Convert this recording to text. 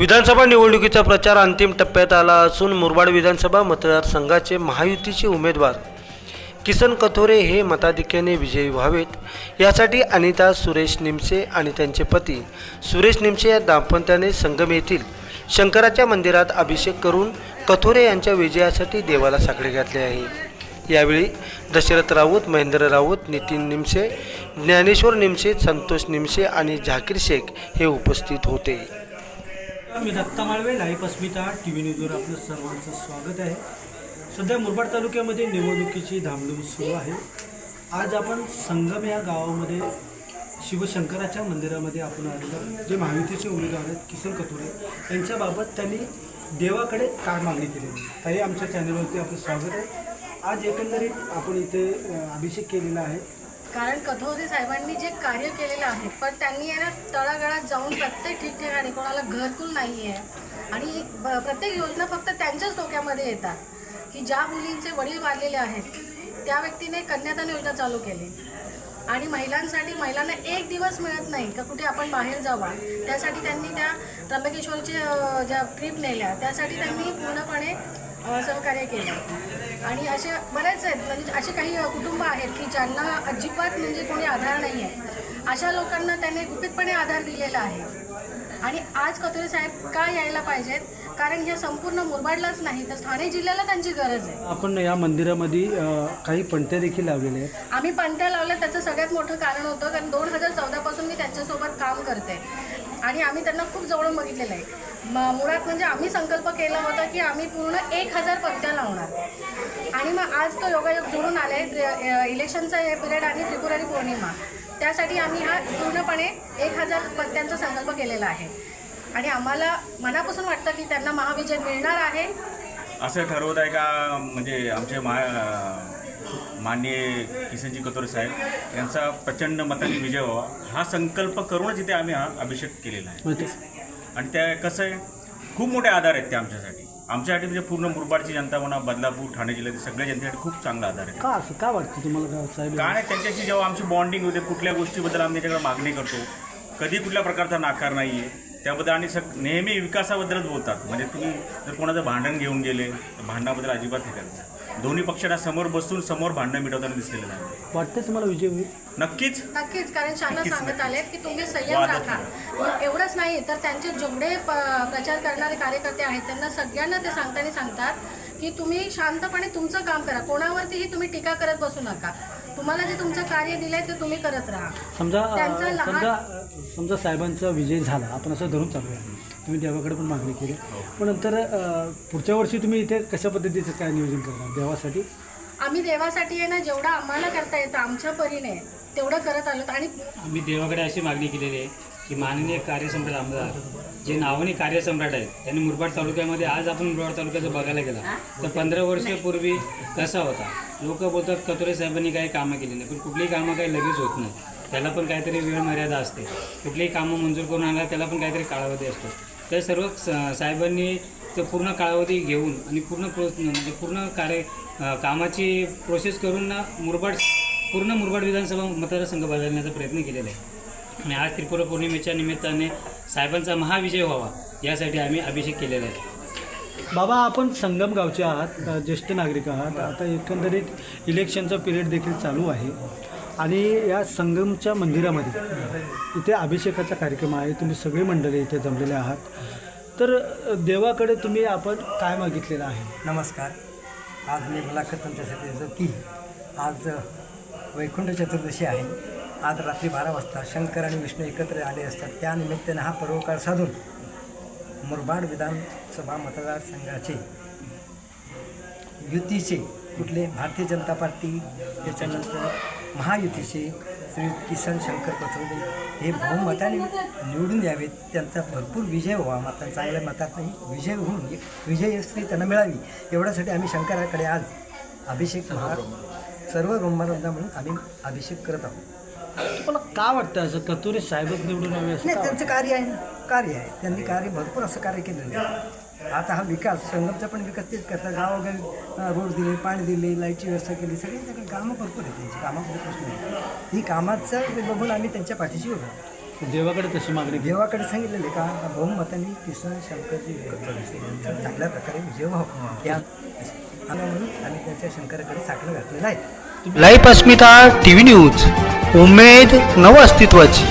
विधानसभा निवडणुकीचा प्रचार अंतिम टप्प्यात आला असून मुरबाड विधानसभा मतदारसंघाचे महायुतीचे उमेदवार किसन कथोरे हे मताधिक्याने विजयी व्हावेत. यासाठी अनिता सुरेश निमसे आणि त्यांचे पती सुरेश निमसे या दाम्पत्याने संगम येथील शंकराच्या मंदिरात अभिषेक करून कथोरे यांच्या विजयासाठी देवाला साकडे घातले आहे. यावेळी दशरथ राऊत महेंद्र राऊत नितीन निमसे ज्ञानेश्वर निमसे संतोष निमसे आणि झाकीर शेख हे उपस्थित होते. मी Datta Malve live Asmita T V न्यूजवर आपलं सर्वांचं स्वागत आहे. सध्या मुरबाड तालुक्यामध्ये निवडणुकीची धामधूम सुरू आहे. आज आपण संगम या गावामध्ये शिवशंकराच्या मंदिरामध्ये आपण आलेलो जे महायुतीचे उमेदवार आहेत किसन कथोरे यांच्याबाबत त्यांनी देवाकडे काय मागणी केली? ताई आमच्या चॅनलवरती आपलं स्वागत आहे. आज एकंदरीत आपण इथे अभिषेक केलेला आहे. कारण कथोरे साहेबांनी जे कार्य केलेलं आहे पण त्यांनी आहे ना तळागाळात जाऊन प्रत्येक ठिकठिकाणी कोणाला घरकुल नाही आहे आणि प्रत्येक योजना फक्त त्यांच्याच डोक्यामध्ये येतात की ज्या मुलींचे वडील वाढलेले आहेत त्या व्यक्तीने कन्यादान योजना चालू केली. आणि महिलांसाठी महिलांना एक दिवस मिळत नाही का कुठे आपण बाहेर जावा. त्यासाठी त्यांनी त्या त्र्यंबकेश्वरच्या ज्या ट्रीप नेल्या त्यासाठी त्यांनी पूर्णपणे सहकार्य केलं. आणि असे बरेच आहेत. म्हणजे असे काही कुटुंब आहेत की ज्यांना अजिबात म्हणजे कोणी आधार नाही आहे अशा लोकांना त्यांनी गुपितपणे आधार दिलेला आहे. आणि आज कथोरे साहेब का यायला पाहिजेत? कारण हे संपूर्ण मुरबाडलाच नाही तर ठाणे जिल्ह्याला त्यांची गरज आहे. आपण या मंदिरामध्ये काही पणत्या देखील लावलेल्या आहेत. आम्ही पंथ्या लावल्या त्याचं सगळ्यात मोठं कारण होतं कारण दोन हजार चौदापासून मी त्यांच्यासोबत काम करते. आणि आम्ही त्यांना खूप जवळून बघितलेलं आहे. मुळात म्हणजे आम्ही संकल्प केला होता की आम्ही पूर्ण एक हजार लावणार तो योगायोग जुळून आला आहे इलेक्शनचा हे पिरियड आणि त्रिपुरारी पौर्णिमा. त्यासाठी आम्ही हा पूर्णपणे एक हजार पत्त्यांचा संकल्प केलेला आहे. आणि आम्हाला मनापासून वाटतं की त्यांना महाविजय मिळणार आहे. असं ठरवत आहे का म्हणजे आमचे मा माननीय किसनजी कतोरे साहेब यांचा प्रचंड मताने विजय व्हावा हा संकल्प करूनच इथे आम्ही हा अभिषेक केलेला आहे. आणि त्या कसं आहे खूप मोठे आधार आहेत ते आमच्यासाठी. आमच्यासाठी म्हणजे पूर्ण मुरबाडची जनता म्हणा बदलापूर ठाणे जिल्ह्यातील सगळ्या जनतेसाठी खूप चांगला आधार आहे. का असं? का वाटतं तुम्हाला साहेब? कारण आहे त्यांच्याशी जेव्हा आमची बॉन्डिंग होते कुठल्या गोष्टीबद्दल आम्ही त्याच्याकडे मागणी करतो कधी कुठल्या प्रकारचा नाकार नाही आहे त्याबद्दल आणि सग नेहमी विकासाबद्दलच बोलतात. म्हणजे तुम्ही जर कोणाचं भांडण घेऊन गेले तर भांडणाबद्दल अजिबात हे करत नाही. दोन्ही पक्षांना समोर बसून समोर भांडणं मिटवताना दिसलेलं नाही. वाटतं तुम्हाला विजय होईल? नक्कीच. नक्कीच कारण शाला नक्कीच, सांगत आलेत की तुम्ही संयम राखा. एवढंच नाही तर त्यांचे जेवढे प- प्रचार करणारे कार्यकर्ते आहेत त्यांना सगळ्यांना ते सांगताना सांगतात की तुम्ही शांतपणे तुमचं काम करा. कोणावरतीही तुम्ही टीका करत बसू नका. तुम्हाला जे तुमचं कार्य दिलंय ते तुम्ही करत राहा. समजा अ, त्यांचं लहान- समजा अ, समजा साहेबांचा विजय झाला आपण असं धरून चालूया. तुम्ही देवाकडे पण मागणी केली. पण नंतर अ, पुढच्या वर्षी तुम्ही इथे कशा पद्धतीचं काय नियोजन करणार देवासाठी? आम्ही देवासाठी आहे ना जेवढं आम्हाला करता येतं आमच्या परीने तेवढं करत आलो आणि आम्ही देवाकडे अशी मागणी केलेली आहे की माननीय कार्यसम्राट आमदार जे नावाने कार्यसम्राट आहेत त्यांनी मुरबाड तालुक्यामध्ये आज आपण मुरबाड तालुक्याचं बघायला गेला तर पंधरा वर्षापूर्वी कसा होता? लोक बोलतात कतोरे साहेबांनी काही कामं केली नाही पण कुठलीही कामं काही लगेच होत नाही. त्याला पण काहीतरी वेळ मर्यादा असते. कुठलीही कामं मंजूर करून आणला त्याला पण काहीतरी कालावधी असतो. तर सर्व स- साहेबांनी तो पूर्ण कालावधी घेऊन आणि पूर्ण प्रो म्हणजे पूर्ण कार्य कामाची प्रोसेस करून ना मुरबाड पूर्ण मुरबाड विधानसभा मतदारसंघ बदलण्याचा प्रयत्न केलेला आहे. आणि आज त्रिपुरा पौर्णिमेच्या निमित्ताने साहेबांचा महाविजय व्हावा यासाठी आम्ही अभिषेक केलेला आहे. बाबा आपण संगम गावचे आहात ज्येष्ठ नागरिक आहात. आता एकंदरीत इलेक्शनचा पिरियड देखील चालू आहे. आणि या संगमच्या मंदिरामध्ये इथे अभिषेकाचा कार्यक्रम आहे. तुम्ही सगळी मंडळी इथे जमलेले आहात. तर देवाकडे तुम्ही आपण काय मागितलेलं आहे? नमस्कार. आज मी मुलाखत तुमच्यासाठी येतो की आज वैकुंठ चतुर्दशी आहे. आज रात्री बारा वाजता शंकर आणि विष्णू एकत्र आले असतात. त्यानिमित्तानं हा पर्वकाळ साधून मुरबाड विधानसभा मतदारसंघाचे युतीचे कुठले भारतीय जनता पार्टी त्याच्यानंतर महायुतीचे श्री किसन शंकर पथोले हे बहुमताने निवडून यावेत. त्यांचा भरपूर विजय व्हावा. मता चांगल्या मतात नाही विजय होऊन विजयश्री त्यांना मिळावी. एवढ्यासाठी आम्ही शंकराकडे आज अभिषेक महा सर्व ब्रह्मानंदा म्हणून आम्ही अभिषेक करत आहोत. तुम्हाला का वाटतं असं कतुरे साहेबच निवडून यावे नाही त्यांचं कार्य आहे कार्य आहे. त्यांनी कार्य भरपूर असं कार्य केलेलं आहे. आता हा विकास संगमचा पण विकास तेच करतात. गावोगावी रोड दिले पाणी दिले लाईटची व्यवस्था केली सगळी सगळी कामं भरपूर आहेत त्यांची. कामामध्ये प्रश्न नाही. ही कामाचं बघून आम्ही त्यांच्या पाठीशी उभं. देवाकडे तशी मागणी. देवाकडे सांगितलेले का बहुमताने किसन शंकरजी यांचा चांगल्या प्रकारे विजय व्हावा. या आणि म्हणून आम्ही त्यांच्या शंकराकडे साखर घातलेलं आहे. Live Asmita T V news. उमेद नव अस्तित्वाची